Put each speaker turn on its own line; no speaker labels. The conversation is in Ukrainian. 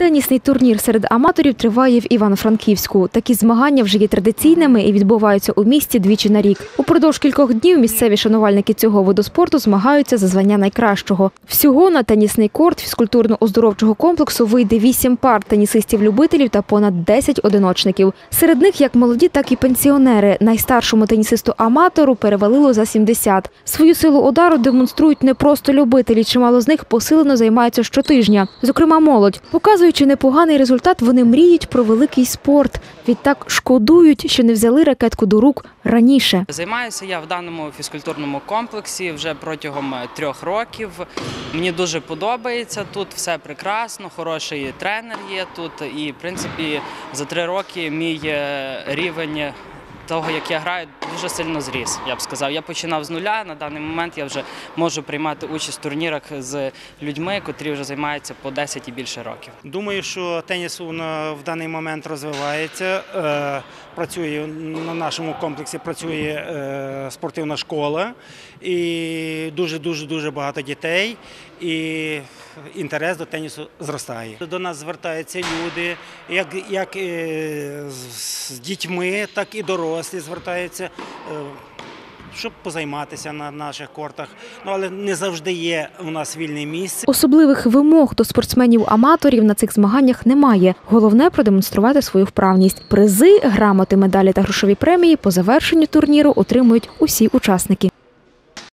Тенісний турнір серед аматорів триває в Івано-Франківську. Такі змагання вже є традиційними і відбуваються у місті двічі на рік. Упродовж кількох днів місцеві шанувальники цього виду спорту змагаються за звання найкращого. Всього на тенісний корт фізкультурно-оздоровчого комплексу вийде вісім пар тенісистів-любителів та понад 10 одиночників. Серед них як молоді, так і пенсіонери. Найстаршому тенісисту-аматору перевалило за 70. Свою силу удару демонструють не просто любителі. Чимало з них посилено займаються щотижня. Зокрема, молодь. Непоганий результат, вони мріють про великий спорт. Відтак шкодують, що не взяли ракетку до рук раніше.
Займаюся я в даному фізкультурному комплексі вже протягом е, трьох років. Мені дуже подобається тут, все прекрасно, хороший тренер є тут. І, в принципі, за три роки мій е, рівень того, як я граю, дуже сильно зріс. Я б сказав. Я починав з нуля. На даний момент я вже можу приймати участь в турнірах з людьми, котрі вже займаються по 10 і більше років.
Думаю, що теніс в даний момент розвивається. Е, Працює на нашому комплексі працює е, спортивна школа і дуже дуже дуже багато дітей. І інтерес до тенісу зростає. До нас звертаються люди, як, як е, з- з дітьми, так і дорослі звертаються. Щоб позайматися на наших кортах, ну але не завжди є у нас вільне місце.
Особливих вимог до спортсменів-аматорів на цих змаганнях немає. Головне продемонструвати свою вправність. Призи, грамоти, медалі та грошові премії по завершенню турніру отримують усі учасники.